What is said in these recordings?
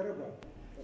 Caraguá.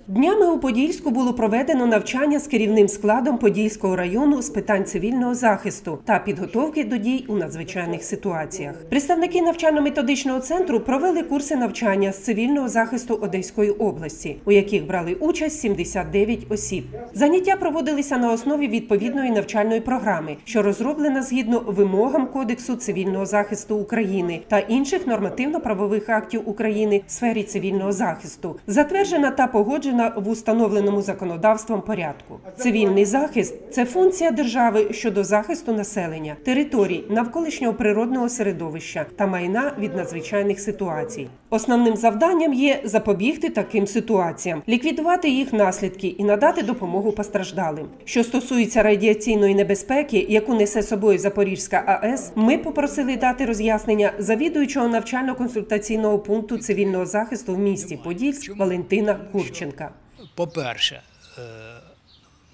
Днями у Подільську було проведено навчання з керівним складом Подільського району з питань цивільного захисту та підготовки до дій у надзвичайних ситуаціях. Представники навчально-методичного центру провели курси навчання з цивільного захисту Одеської області, у яких брали участь 79 осіб. Заняття проводилися на основі відповідної навчальної програми, що розроблена згідно вимогам Кодексу цивільного захисту України та інших нормативно-правових актів України в сфері цивільного захисту, затверджена та погоджена в установленому законодавством порядку. Цивільний захист це функція держави щодо захисту населення, територій, навколишнього природного середовища та майна від надзвичайних ситуацій. Основним завданням є запобігти таким ситуаціям, ліквідувати їх наслідки і надати допомогу постраждалим. Що стосується радіаційної небезпеки, яку несе собою Запорізька АЕС, ми попросили дати роз'яснення завідуючого навчально-консультаційного пункту цивільного захисту в місті Подільськ Валентина Курченка. По-перше, е,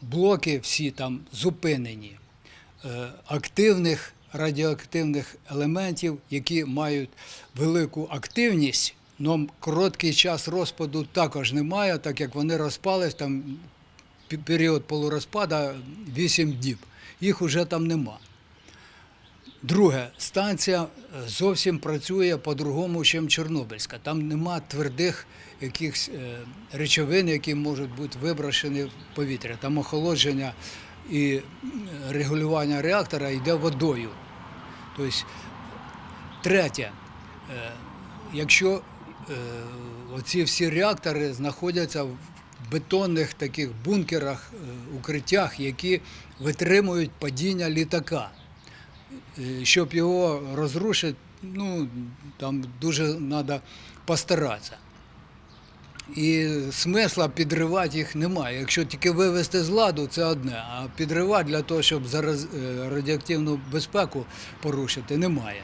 блоки всі там зупинені е, активних радіоактивних елементів, які мають велику активність, але короткий час розпаду також немає, так як вони розпались там період полурозпада 8 діб. Їх уже там нема. Друге, станція зовсім працює по-другому, ніж Чорнобильська. Там нема твердих якихось е, речовин, які можуть бути виброшені в повітря. Там охолодження і е, регулювання реактора йде водою. Тобто, третє, е, якщо е, оці всі реактори знаходяться в бетонних таких бункерах, укриттях, які витримують падіння літака. Щоб його розрушити, ну, там дуже треба постаратися. І смисла підривати їх немає. Якщо тільки вивести з ладу, це одне, а підривати для того, щоб зараз е, радіоактивну безпеку порушити, немає.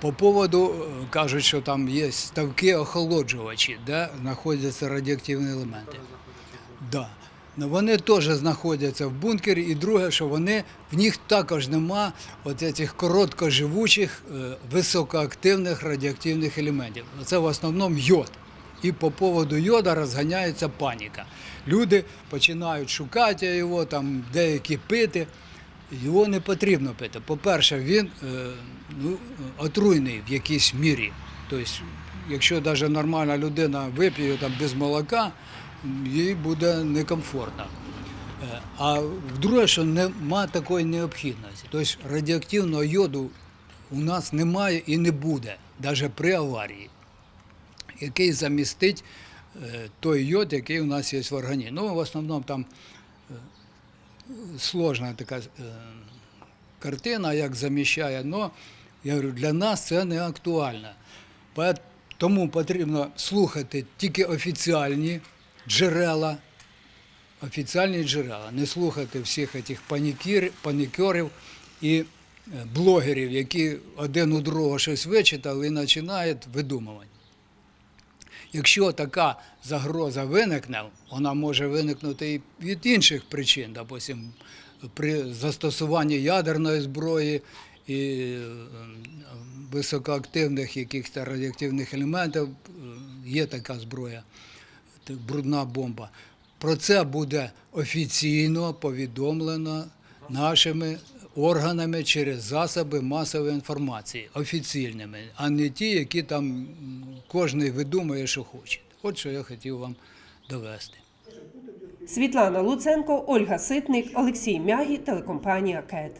По поводу е, кажуть, що там є ставки охолоджувачі, де знаходяться радіоактивні елементи. Да. Ну, вони теж знаходяться в бункері, і друге, що вони в них також нема цих короткоживучих, е, високоактивних радіоактивних елементів. Це в основному йод. І по поводу йода розганяється паніка. Люди починають шукати його, там деякі пити. Його не потрібно пити. По-перше, він е, ну, отруйний в якійсь мірі. Тобто, якщо навіть нормальна людина вип'є там без молока, їй буде некомфортно. Е, А вдруге, що нема такої необхідності. Тобто радіоактивного йоду у нас немає і не буде, навіть при аварії, який замістить е, той йод, який у нас є в організмі. Ну, в основному там сложна така е, картина, як заміщає, але я говорю, для нас це не актуально. Тому потрібно слухати тільки офіціальні джерела, офіціальні джерела, не слухати всіх цих панікерів і е, блогерів, які один у другого щось вичитали і починають видумувати. Якщо така загроза виникне, вона може виникнути і від інших причин, допустим, при застосуванні ядерної зброї і е, високоактивних якихось радіоактивних елементів, е, є така зброя, брудна бомба. Про це буде офіційно повідомлено нашими органами через засоби масової інформації, офіційними, а не ті, які там кожен видумує, що хоче. От що я хотів вам довести. Світлана Луценко, Ольга Ситник, Олексій Мягі, телекомпанія КЕТ.